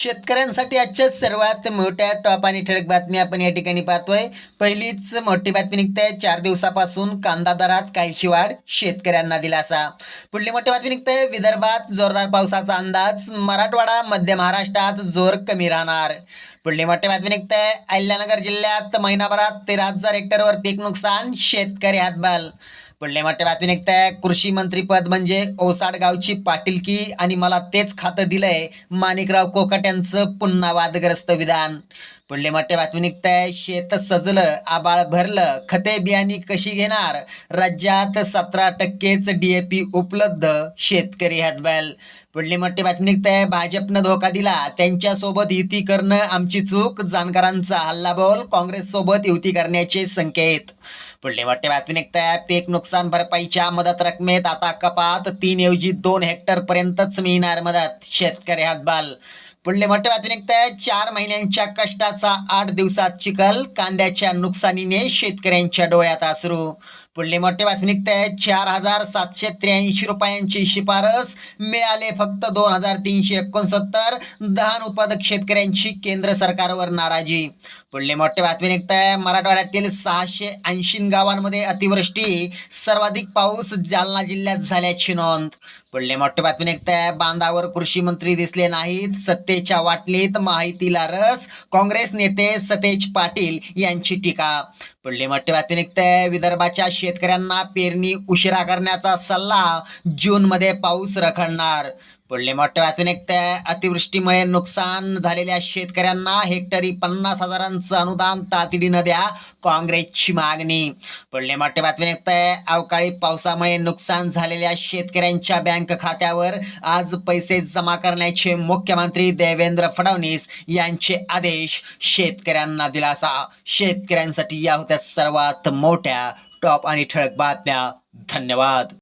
शेतकऱ्यांसाठी आजच्या सर्वात मोठ्या टॉप आणि ठळक बातमी आपण या ठिकाणी पाहतोय. पहिलीच मोठी बातमी निघते. चार दिवसापासून कांदा दरात काहीशी वाढ शेतकऱ्यांना दिलासा. पुढली मोठी बातमी निघते. विदर्भात जोरदार पावसाचा अंदाज. मराठवाडा मध्य महाराष्ट्रात जोर कमी राहणार. पुढली मोठी बातमी निघते. अहिल्यानगर जिल्ह्यात महिनाभरात तेरा हजार हेक्टरवर पीक नुकसान शेतकरी हातबाल. पुढले मोठे बातमी निघताय. कृषी मंत्री पद म्हणजे ओसाड गावची पाटीलकी आणि मला तेच खातं दिलंय. माणिकराव कोकट यांचं पुन्हा वादग्रस्त विधान. पुढले मोठे बातमी निघताय. शेत सजलं आबाळ भरलं खते बियाणी कशी घेणार? राज्यात सतरा टक्केच डीएपी उपलब्ध शेतकरी हातबल. पुढली मोठी बातमी निघताय. भाजपनं धोका दिला. त्यांच्यासोबत युती करणं आमची चूक. जाणकारांचा हल्लाबोल. काँग्रेस सोबत युती करण्याचे संकेत. पुढले मोठी बातमी निघताय. पीक नुकसान भरपाईच्या मदत रकमेत आता कपात. तीन ऐवजी दोन हेक्टर पर्यंतच मिळणार मदत. शेतकरी हातबाल. पुढले मोठे बातमी निघताय. चार महिन्यांच्या कष्टाचा आठ दिवसात चिखल. कांद्याच्या नुकसानीने शेतकऱ्यांच्या डोळ्यात अश्रू पुढले मोठे बातमी निघताय चार हजार सातशे त्र्याऐंशी रुपयांची शिफारस. मिळाले फक्त दोन हजार तीनशे एकोणसत्तर. धान उत्पादक शेतकऱ्यांची केंद्र सरकारवर नाराजी. पुढले मोठे बातमी निघताय मराठवाड्यातील सहाशे ऐंशी गावांमध्ये अतिवृष्टी. सर्वाधिक पाऊस जालना जिल्ह्यात झाल्याची नोंद. पुढले मोठे बातमी निघताय बांधावर कृषी मंत्री दिसले नाहीत. सत्तेच्या वाटलीत माहितीला रस. काँग्रेस नेते सतेज पाटील यांची टीका. पुढली मोठी बातमी विदर्भाच्या शेतकऱ्यांना पेरणी उशिरा करण्याचा सल्ला जून मध्ये पाऊस रखडणार. पुढले मोठी बातमी निघताय अतिवृष्टीमुळे नुकसान झालेल्या शेतकऱ्यांना हेक्टरी पन्नास हजारांचं अनुदान तातडीनं द्या काँग्रेसची मागणी. पुढले मोठे बातमी एक अवकाळी पावसामुळे नुकसान झालेल्या शेतकऱ्यांच्या बँक खात्यावर आज पैसे जमा करण्याचे मुख्यमंत्री देवेंद्र फडणवीस यांचे आदेश शेतकऱ्यांना दिलासा. शेतकऱ्यांसाठी या होत्या सर्वात मोठ्या टॉप आणि ठळक बातम्या. धन्यवाद.